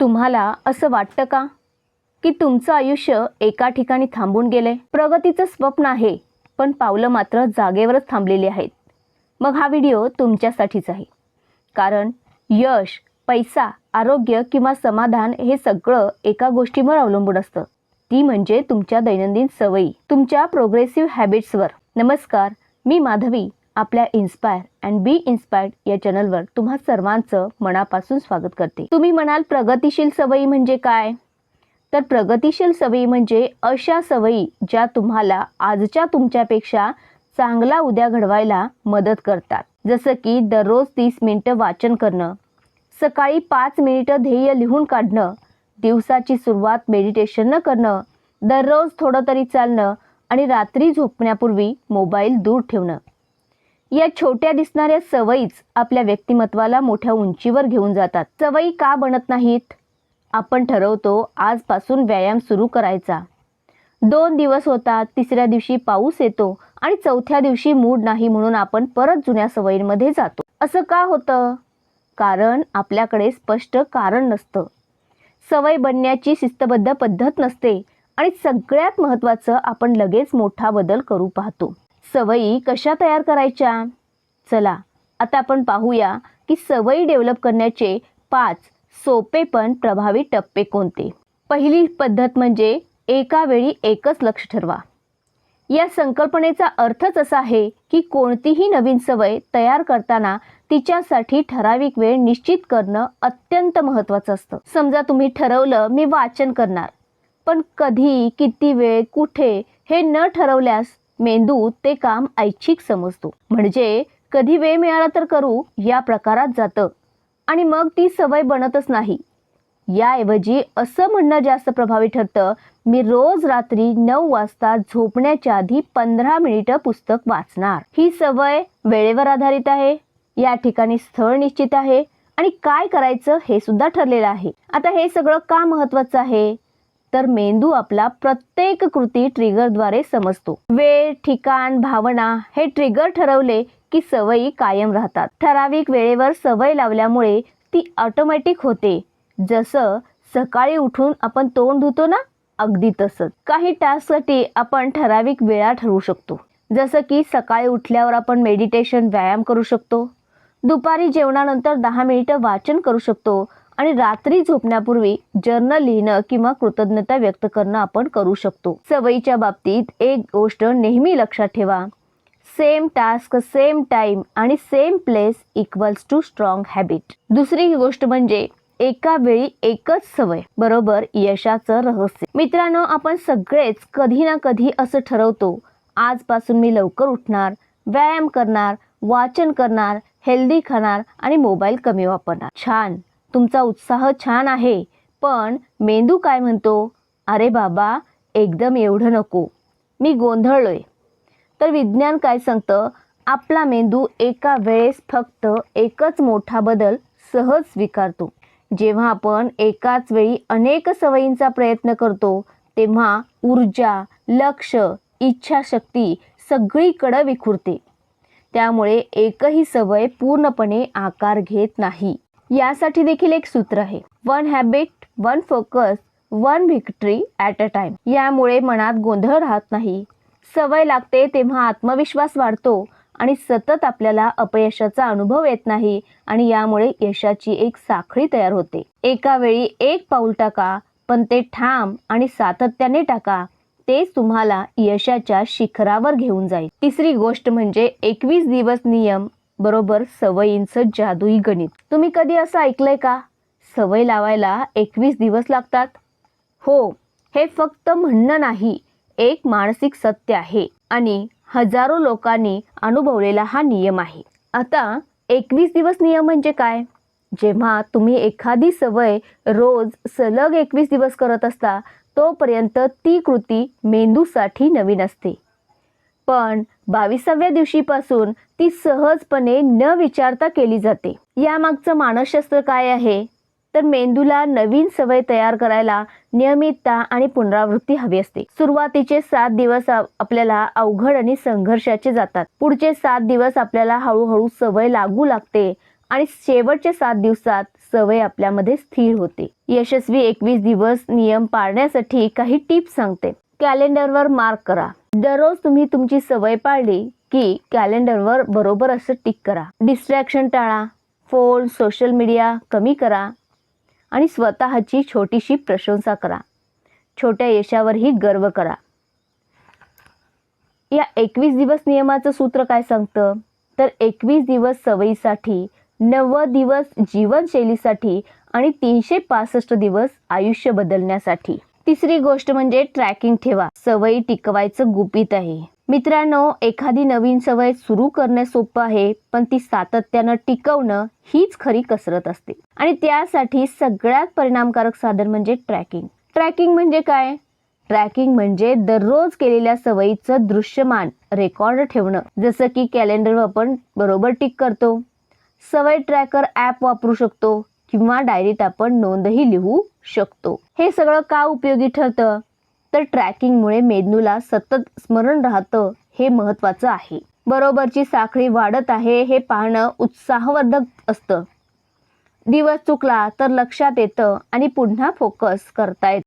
तुम्हाला असं वाटतं का? की तुमचं आयुष्य एका ठिकाणी थांबून गेलंय? प्रगतीचं स्वप्न आहे पण पावलं मात्र जागेवरच थांबलेली आहेत. मग हा व्हिडिओ तुमच्यासाठीच आहे. कारण यश पैसा आरोग्य किंवा समाधान हे सगळं एका गोष्टीवर अवलंबून असतं. ती म्हणजे तुमच्या दैनंदिन सवयी तुमच्या प्रोग्रेसिव्ह हॅबिट्सवर नमस्कार मी माधवी. आपल्या इन्स्पायर अँड बी इन्स्पायर्ड या चॅनलवर तुम्हा सर्वांचं मनापासून स्वागत करते. तुम्ही म्हणाल प्रगतिशील सवयी म्हणजे काय? तर प्रगतिशील सवयी म्हणजे अशा सवयी ज्या तुम्हाला आजच्या तुमच्यापेक्षा चांगला उद्या घडवायला मदत करतात. जसं की दररोज तीस मिनटं वाचन करणं सकाळी पाच मिनिटं ध्येय लिहून काढणं दिवसाची सुरुवात मेडिटेशन करणं दररोज थोडं तरी चालणं आणि रात्री झोपण्यापूर्वी मोबाईल दूर ठेवणं. या छोट्या दिसणाऱ्या सवयीच आपल्या व्यक्तिमत्वाला मोठ्या उंचीवर घेऊन जातात. सवयी का बनत नाहीत? आपण ठरवतो आजपासून व्यायाम सुरू करायचा. दोन दिवस होतात तिसऱ्या दिवशी पाऊस येतो आणि चौथ्या दिवशी मूड नाही म्हणून आपण परत जुन्या सवयींमध्ये जातो. असं का होतं? कारण आपल्याकडे स्पष्ट कारण नसतं. सवय बनण्याची शिस्तबद्ध पद्धत नसते आणि सगळ्यात महत्त्वाचं आपण लगेच मोठा बदल करू पाहतो. सवयी कशा तयार करायच्या? चला आता आपण पाहूया की सवयी डेव्हलप करण्याचे पाच सोपे पण प्रभावी टप्पे कोणते? पहिली पद्धत म्हणजे एका वेळी एकच लक्ष ठरवा. या संकल्पनेचा अर्थच असा आहे की कोणतीही नवीन सवय तयार करताना तिच्यासाठी ठराविक वेळ निश्चित करणं अत्यंत महत्त्वाचं असतं. समजा तुम्ही ठरवलं मी वाचन करणार पण कधी किती वेळ कुठे हे न ठरवल्यास मेंदू ते काम ऐच्छिक समजतो. म्हणजे कधी वेळ मिळाला तर करू या प्रकारात जातं. आणि मग ती सवय बनतच नाही. याऐवजी असं म्हणणं जास्त प्रभावी ठरतं मी रोज रात्री नऊ वाजता झोपण्याच्या आधी पंधरा मिनिटं पुस्तक वाचणार. ही सवय वेळेवर आधारित आहे. या ठिकाणी स्थळ निश्चित आहे. आणि काय करायचं हे सुद्धा ठरलेलं आहे. आता हे सगळं का महत्वाचं आहे? तर मेंदू आपला प्रत्येक कृती ट्रिगरद्वारे समजतो. वेळ ठिकाण भावना हे ट्रिगर ठरवले की सवयी कायम राहतात. ठराविक वेळेवर सवय लावल्यामुळे ती ऑटोमॅटिक होते. जसं सकाळी उठून आपण तोंड धुतो ना अगदी तसंच. काही टास्कसाठी आपण ठराविक वेळा ठरवू शकतो. जसं की सकाळी उठल्यावर आपण मेडिटेशन व्यायाम करू शकतो. दुपारी जेवणानंतर दहा मिनिटं वाचन करू शकतो. आणि रात्री झोपण्यापूर्वी जर्नल लिहिणं किंवा कृतज्ञता व्यक्त करणं आपण करू शकतो. सवयीच्या बाबतीत एक गोष्ट नेहमी लक्षात ठेवा. सेम टास्क सेम टाइम आणि same place equals to strong habit दुसरी गोष्ट म्हणजे एका वेळी एकच सवय बरोबर? यशाचं रहस्य. मित्रांनो आपण सगळेच कधी ना कधी असं ठरवतो आजपासून मी लवकर उठणार व्यायाम करणार वाचन करणार हेल्दी खाणार आणि मोबाईल कमी वापरणार. छान! तुमचा उत्साह छान आहे पण मेंदू काय म्हणतो? अरे बाबा एकदम एवढं नको. मी गोंधळलोय. तर विज्ञान काय सांगतं? आपला मेंदू एका वेळेस फक्त एकच मोठा बदल सहज स्वीकारतो. जेव्हा आपण एकाच वेळी अनेक सवयींचा प्रयत्न करतो तेव्हा ऊर्जा लक्ष इच्छाशक्ती सगळीकडं विखुरते. त्यामुळे एकही सवय पूर्णपणे आकार घेत नाही. यासाठी देखील एक सूत्र आहे. One habit one focus one victory at a time यामुळे मनात गोंधळ राहत नाही. सवय लागते तेव्हा आत्मविश्वास वाढतो आणि सतत आपल्याला अपयशाचा अनुभव येत नाही आणि यामुळे यशाची एक साखळी तयार होते. एका वेळी एक पाऊल टाका पण ते ठाम आणि सातत्याने टाका. तेच तुम्हाला यशाच्या शिखरावर घेऊन जाईल. तिसरी गोष्ट म्हणजे एकवीस दिवस नियम बरोबर सवयींचं जादुई गणित. तुम्ही कधी असं ऐकलंय का? सवय लावायला एकवीस दिवस लागतात. हो हे फक्त म्हणणं नाही एक मानसिक सत्य आहे आणि हजारो लोकांनी अनुभवलेला हा नियम आहे. आता एकवीस दिवस नियम म्हणजे काय? जेव्हा तुम्ही एखादी सवय रोज सलग एकवीस दिवस करत असता तोपर्यंत ती कृती मेंदूसाठी नवीन असते. पण बावीसाव्या दिवशीपासून ती सहजपणे न विचारता केली जाते. यामागचं मानसशास्त्र काय आहे? तर मेंदूला नवीन सवय तयार करायला नियमितता आणि पुनरावृत्ती हवी असते. सुरुवातीचे सात दिवस आपल्याला अवघड आणि संघर्षाचे जातात. पुढचे सात दिवस आपल्याला हळूहळू सवय लागू लागते आणि शेवटच्या सात दिवसात सवय आपल्यामध्ये स्थिर होते. यशस्वी एकवीस दिवस नियम पाळण्यासाठी काही टिप्स सांगते. कॅलेंडरवर मार्क करा. दररोज तुम्ही तुमची सवय पाळली की कॅलेंडरवर बरोबर असं टिक करा. डिस्ट्रॅक्शन टाळा. फोन सोशल मीडिया कमी करा. आणि स्वतःची छोटीशी प्रशंसा करा. छोट्या यशावरही गर्व करा. या एकवीस दिवस नियमाचं सूत्र काय सांगतं? तर एकवीस दिवस सवयीसाठी नव्वद दिवस जीवनशैलीसाठी आणि तीनशे पासष्ट दिवस आयुष्य बदलण्यासाठी. तिसरी गोष्ट म्हणजे ट्रॅकिंग ठेवा. सवयी टिकवायचं गुपित आहे. मित्रांनो एखादी नवीन सवय सुरू करणे सोपं आहे पण ती सातत्यानं टिकवणं हीच खरी कसरत असते. आणि त्यासाठी सगळ्यात परिणामकारक साधन म्हणजे ट्रॅकिंग ट्रॅकिंग म्हणजे काय? ट्रॅकिंग म्हणजे दररोज केलेल्या सवयीचं दृश्यमान रेकॉर्ड ठेवणं. जसं की कॅलेंडर आपण बरोबर टिक करतो. सवय ट्रॅकर ॲप वापरू शकतो. किंवा डायरीत आपण नोंदही लिहू शकतो. हे सगळं का उपयोगी ठरतं? तर ट्रॅकिंगमुळे मेंदूला सतत स्मरण राहतं हे महत्त्वाचं आहे. बरोबरची साखळी वाढत आहे हे पाहणं उत्साहवर्धक असतं. दिवस चुकला तर लक्षात येतं आणि पुन्हा फोकस करता येतं.